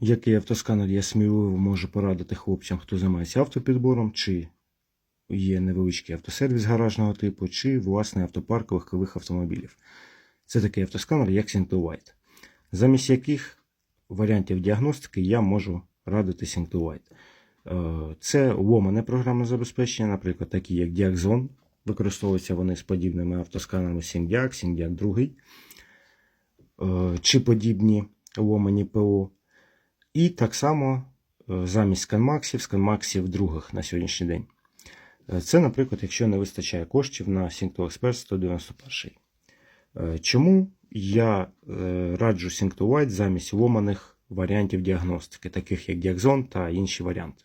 який автосканер я сміливо можу порадити хлопцям, хто займається автопідбором, чи є невеличкий автосервіс гаражного типу, чи власний автопарк легкових автомобілів. Це такий автосканер, як SyncToLight, замість яких варіантів діагностики я можу радити SyncToLight. Е, Це ломане програмне забезпечення, наприклад, такі як Diaxon. Використовуються вони з подібними автосканерами SyncDiag, SyncDiag 2, е, чи подібні ломані ПО. І так само е, замість ScanMax, ScanMax других на сьогоднішній день. Е, Це, наприклад, якщо не вистачає коштів на SyncTo Expert 191. Е, Чому я е, раджу SyncToLight замість ломаних варіантів діагностики, таких як Diaxon та інші варіанти?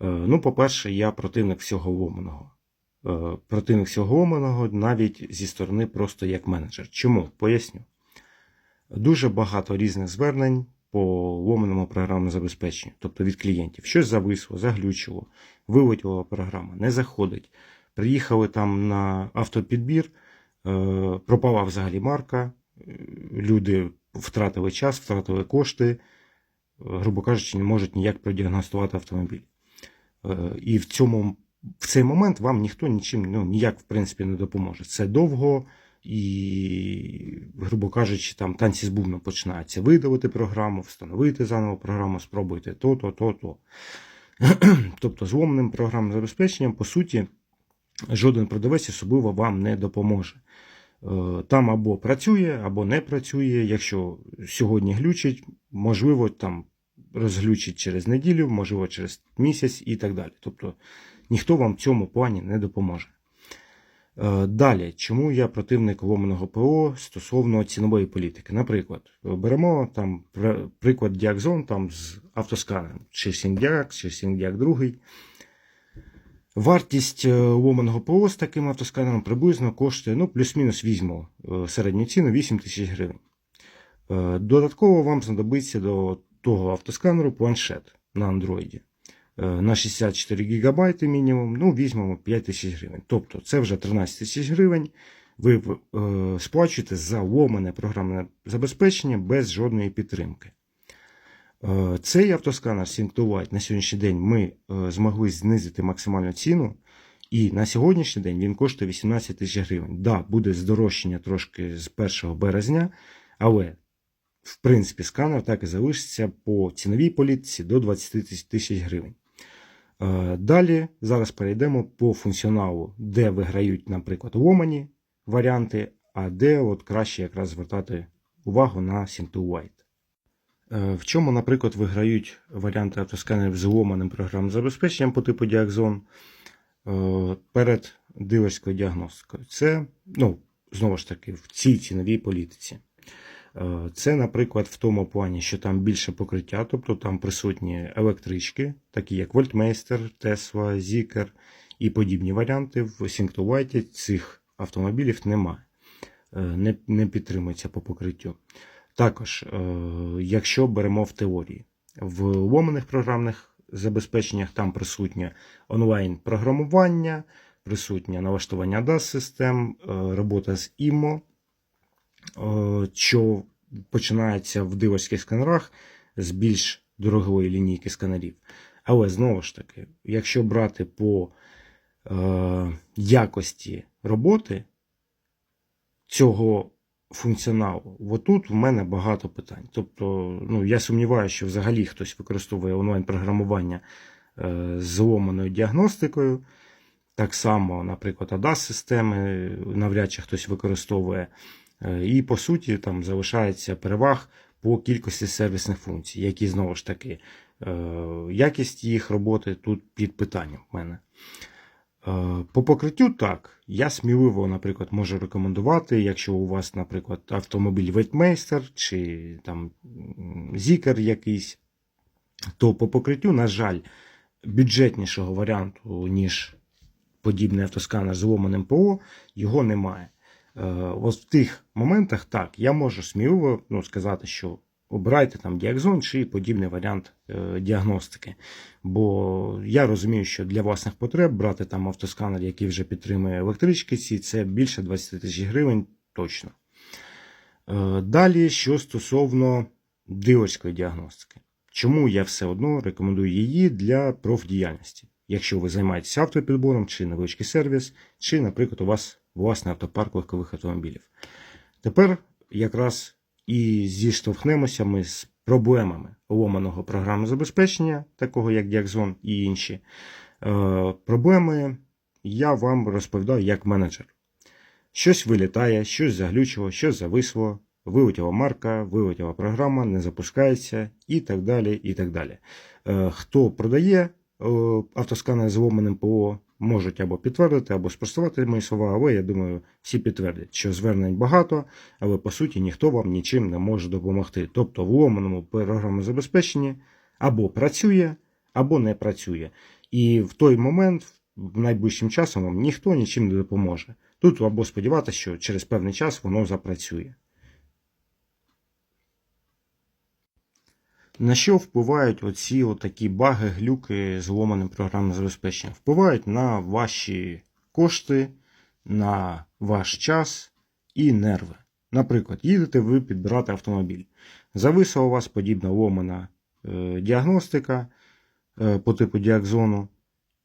Ну, по-перше, я противник всього ломаного. Противник всього ломаного навіть зі сторони просто як менеджер. Чому? Поясню. Дуже багато різних звернень по ломаному програмному забезпеченню, тобто від клієнтів. Щось зависло, заглючило, вилетіла програма, не заходить. Приїхали там на автопідбір, е, пропала взагалі марка, е, люди втратили час, втратили кошти, е, грубо кажучи, не можуть ніяк продіагностувати автомобіль. І в цьому в цей момент вам ніхто нічим ну, ніяк в принципі не допоможе. Це довго і, грубо кажучи, там танці з бубном починаються. Видалити програму, встановити заново програму, спробуйте то, то, то, то. тобто, зломаним програмним забезпеченням, по суті, жоден продавець особливо вам не допоможе. Е, Там або працює, або не працює. Якщо сьогодні глючить, можливо, там розглючить через неділю, можливо, через місяць і так далі. Тобто ніхто вам в цьому плані не допоможе. Е, Далі, чому я противник ломаного ПО стосовно цінової політики? Наприклад, беремо там приклад Diaxon там з автосканером, чи SyncDiag, чи SyncDiag 2. Вартість е, ломаного ПО з таким автосканером приблизно коштує, ну, плюс-мінус візьму е, середню ціну 8 тисяч гривень. Додатково вам знадобиться до того автосканеру планшет на е, на 64 ГБ мінімум, ну, візьмемо 5 тисяч гривень. Тобто це вже 13 тисяч гривень. Ви е, сплачуєте за ломане програмне забезпечення без жодної підтримки. Е, Цей автосканер SyncToLight на сьогоднішній день ми е, змогли знизити максимальну ціну, і на сьогоднішній день він коштує 18 тисяч гривень. Да, буде здорожчання трошки з 1 березня, але в принципі сканер так і залишиться по ціновій політиці до 20 тисяч гривень. Е, Далі зараз перейдемо по функціоналу, де виграють, наприклад, ломані варіанти, а де от краще якраз звертати увагу на SyncToLight. Е, В чому, наприклад, виграють варіанти автосканерів з ломаним програмним забезпеченням по типу Diaxon е, перед дилерською діагностикою? Це, ну, знову ж таки, в цій ціновій політиці. Е, Це, наприклад, в тому плані, що там більше покриття, тобто там присутні електрички, такі як Voltmeister, Tesla, Zeekr і подібні варіанти. В SyncToLight цих автомобілів немає, Е, не, не підтримується по покриттю. Також, е, якщо беремо в теорії, в ломаних програмних забезпеченнях там присутнє онлайн-програмування, присутнє налаштування DAS-систем, робота з IMO, що починається в дилерських сканерах з більш дорогої лінійки сканерів. Але знову ж таки, якщо брати по е, якості роботи цього функціоналу, отут в мене багато питань. Тобто, ну, я сумніваюся, що взагалі хтось використовує онлайн-програмування е, з зломаною діагностикою. Так само, наприклад, ADAS-системи навряд чи хтось використовує. Е, І по суті там залишається переваг по кількості сервісних функцій, які знову ж таки е, якість їх роботи тут під питанням в мене. Е, По покриттю так, я сміливо, наприклад, можу рекомендувати, якщо у вас, наприклад, автомобіль Ветмейстер чи там Зікер якийсь, то по покриттю, на жаль, бюджетнішого варіанту, ніж подібний автосканер з ломаним ПО, його немає. Е, Ось в тих моментах так, я можу сміливо ну, сказати, що обирайте там Diaxon чи подібний варіант е, діагностики. Бо я розумію, що для власних потреб брати там автосканер, який вже підтримує електрички, ці це більше 20 тисяч гривень точно. Е, Далі, що стосовно дилерської діагностики. Чому я все одно рекомендую її для профдіяльності, якщо ви займаєтеся автопідбором, чи невеличкий сервіс, чи, наприклад, у вас власний автопарк легкових автомобілів. Тепер якраз і зіштовхнемося ми з проблемами ломаного програмного забезпечення, такого як Діакзон і інші. Е, проблеми я вам розповідаю як менеджер. Щось вилітає, щось заглючило, щось зависло, вилетіла марка, вилетіла програма, не запускається і так далі. і так далі. Е, Хто продає е, автосканер з ломаним ПО, можуть або підтвердити, або спростувати мої слова, але я думаю, всі підтвердять, що звернень багато, але по суті ніхто вам нічим не може допомогти. Тобто в ломаному програмному забезпеченні або працює, або не працює. І в той момент, найближчим часом, вам ніхто нічим не допоможе. Тут або сподіватися, що через певний час воно запрацює. На що впливають оці такі баги, глюки з ломаним програмним забезпеченням? Впливають на ваші кошти, на ваш час і нерви. Наприклад, їдете ви підбирати автомобіль. Зависла у вас подібна ломана е, діагностика е, по типу діакзону.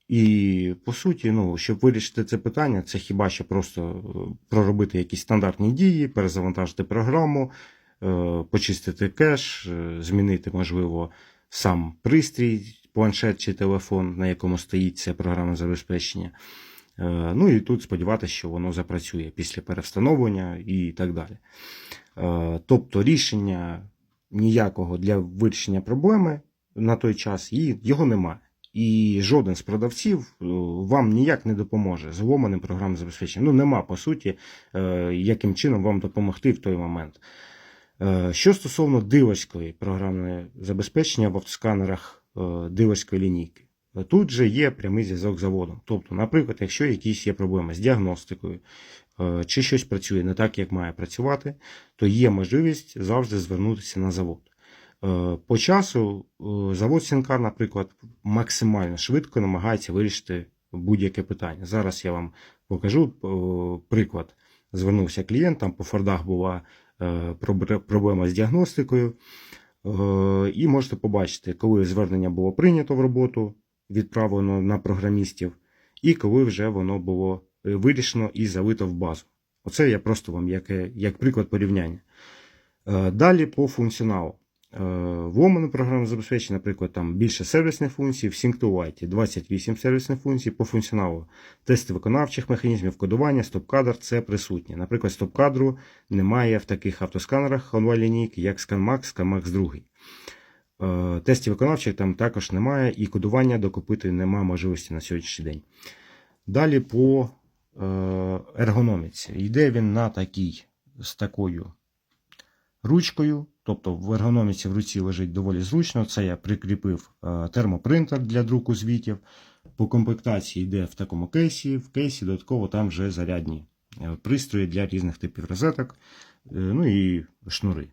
І по суті, ну, щоб вирішити це питання, це хіба що просто е, проробити якісь стандартні дії, перезавантажити програму, почистити кеш, е, змінити, можливо, сам пристрій, планшет чи телефон, на якому стоїть це програмне забезпечення. Е, Ну і тут сподіватися, що воно запрацює після перевстановлення і так далі. Е, Тобто рішення ніякого для вирішення проблеми на той час його немає. І жоден з продавців е, вам ніяк не допоможе з ломаним програмним забезпеченням. Ну, нема, по суті, е, яким чином вам допомогти в той момент. Е, Що стосовно дилерської програмної забезпечення в автосканерах е, лінійки, Е, тут же є прямий зв'язок з заводом. Тобто, наприклад, якщо якісь є проблеми з діагностикою, чи щось працює не так, як має працювати, то є можливість завжди звернутися на завод. По часу завод Сінкар, наприклад, максимально швидко намагається вирішити будь-яке питання. Зараз я вам покажу приклад. Звернувся клієнт, там по Фордах була проблема з діагностикою. Е, І можете побачити, коли звернення було прийнято в роботу, відправлено на програмістів, і коли вже воно було е, вирішено і залито в базу. Оце я просто вам як, е, як приклад порівняння. Е, Далі по функціоналу. Е, В ломане програмне забезпечення, наприклад, там більше сервісних функцій, в SyncToLite 28 сервісних функцій по функціоналу. Тести виконавчих механізмів кодування, стоп-кадр це присутнє. Наприклад, стоп-кадру немає в таких автосканерах онлайн-лінійки, як ScanMax, ScanMax 2. Е, Тестів виконавчих там також немає, і кодування докупити немає можливості на сьогоднішній день. Далі по е, ергономіці. Йде він на такій з такою ручкою, тобто в ергономіці в руці лежить доволі зручно. Це я прикріпив е, термопринтер для друку звітів. По комплектації йде в такому кейсі. В кейсі додатково там вже зарядні е, пристрої для різних типів розеток, е, ну і шнури.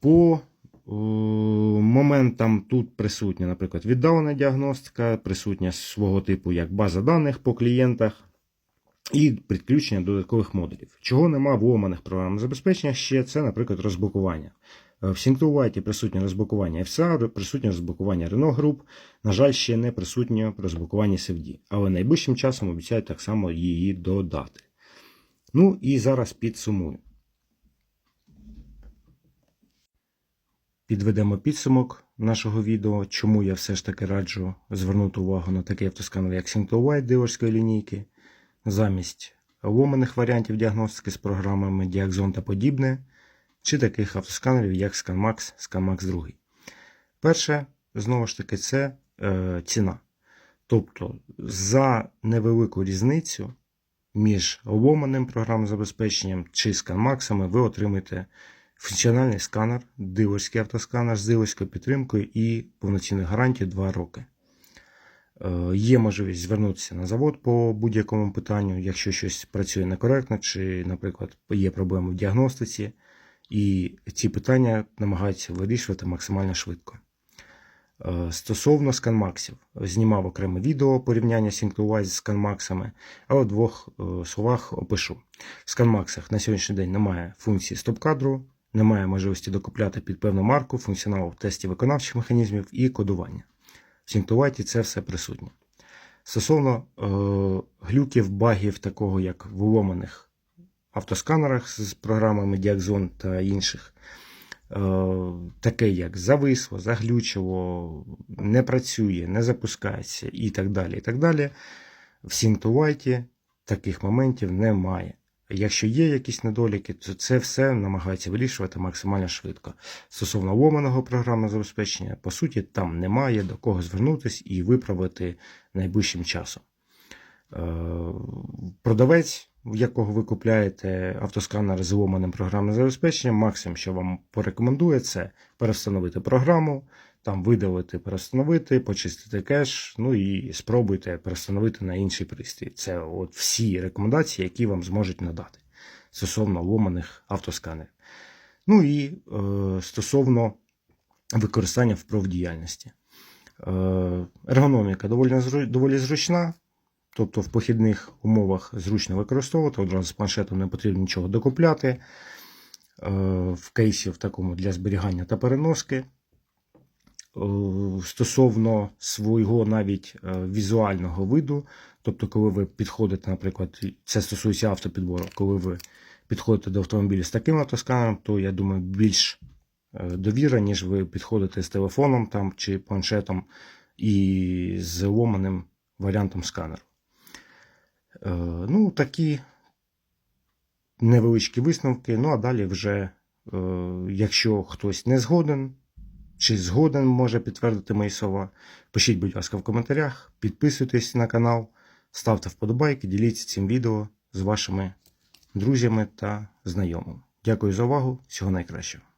По моментам тут присутня, наприклад, віддалена діагностика, присутня свого типу як база даних по клієнтах і підключення додаткових модулів. Чого нема в ломаних програмних забезпеченнях ще, це, наприклад, розблокування. Е, В SyncToLite присутнє розблокування FCA, присутнє розблокування Renault Group. На жаль, ще не присутнє розблокування SFD, але найближчим часом обіцяють так само її додати. Ну і зараз підсумую. Підведемо підсумок нашого відео, чому я все ж таки раджу звернути увагу на такий автосканер, як SyncToLite дилерської лінійки, замість ломаних варіантів діагностики з програмами Diaxon та подібне, чи таких автосканерів, як ScanMax, ScanMax 2. Перше, знову ж таки, це е, ціна. Тобто за невелику різницю між ломаним програмним забезпеченням чи ScanMax ви отримаєте функціональний сканер, дилерський автосканер з дилерською підтримкою і повноцінною гарантією 2 роки. Е, Є можливість звернутися на завод по будь-якому питанню, якщо щось працює некоректно, чи, наприклад, є проблеми в діагностиці, і ці питання намагаються вирішувати максимально швидко. Е, Стосовно сканмаксів, знімав окреме відео порівняння SyncToWise з сканмаксами, але в двох е, словах опишу. В сканмаксах на сьогоднішній день немає функції стоп-кадру, немає можливості докупляти під певну марку, функціонал тесті виконавчих механізмів і кодування. В SyncToWhite це все присутнє. Стосовно е, глюків, багів, такого як в уломаних автосканерах з програмами Diaxon та інших, е, таке як зависло, заглючило, не працює, не запускається і так далі. і так далі. В SyncToWhite таких моментів немає. Якщо є якісь недоліки, то це все намагається вирішувати максимально швидко. Стосовно ломаного програмного забезпечення, по суті, там немає до кого звернутися і виправити найближчим часом. Е, Продавець, в якого ви купляєте автосканер з ломаним програмним забезпеченням, максимум, що вам порекомендує, це перестановити програму, там видалити, перестановити, почистити кеш, ну і спробуйте перестановити на інший пристрій. Це от всі рекомендації, які вам зможуть надати стосовно ломаних автосканерів. Ну і е, стосовно використання в профдіяльності. Е, ергономіка доволі, доволі зручна, тобто в похідних умовах зручно використовувати, одразу з планшетом не потрібно нічого докупляти. Е, в кейсі в такому для зберігання та переноски. Е, Стосовно свого навіть е, візуального виду, тобто, коли ви підходите, наприклад, це стосується автопідбору, коли ви підходите до автомобіля з таким автосканером, то я думаю, більш е, довіра, ніж ви підходите з телефоном там, чи планшетом і з ломаним варіантом сканеру. Ну, такі невеличкі висновки. Ну, а далі вже, якщо хтось не згоден, чи згоден може підтвердити мої слова, пишіть, будь ласка, в коментарях, підписуйтесь на канал, ставте вподобайки, діліться цим відео з вашими друзями та знайомими. Дякую за увагу. Всього найкращого.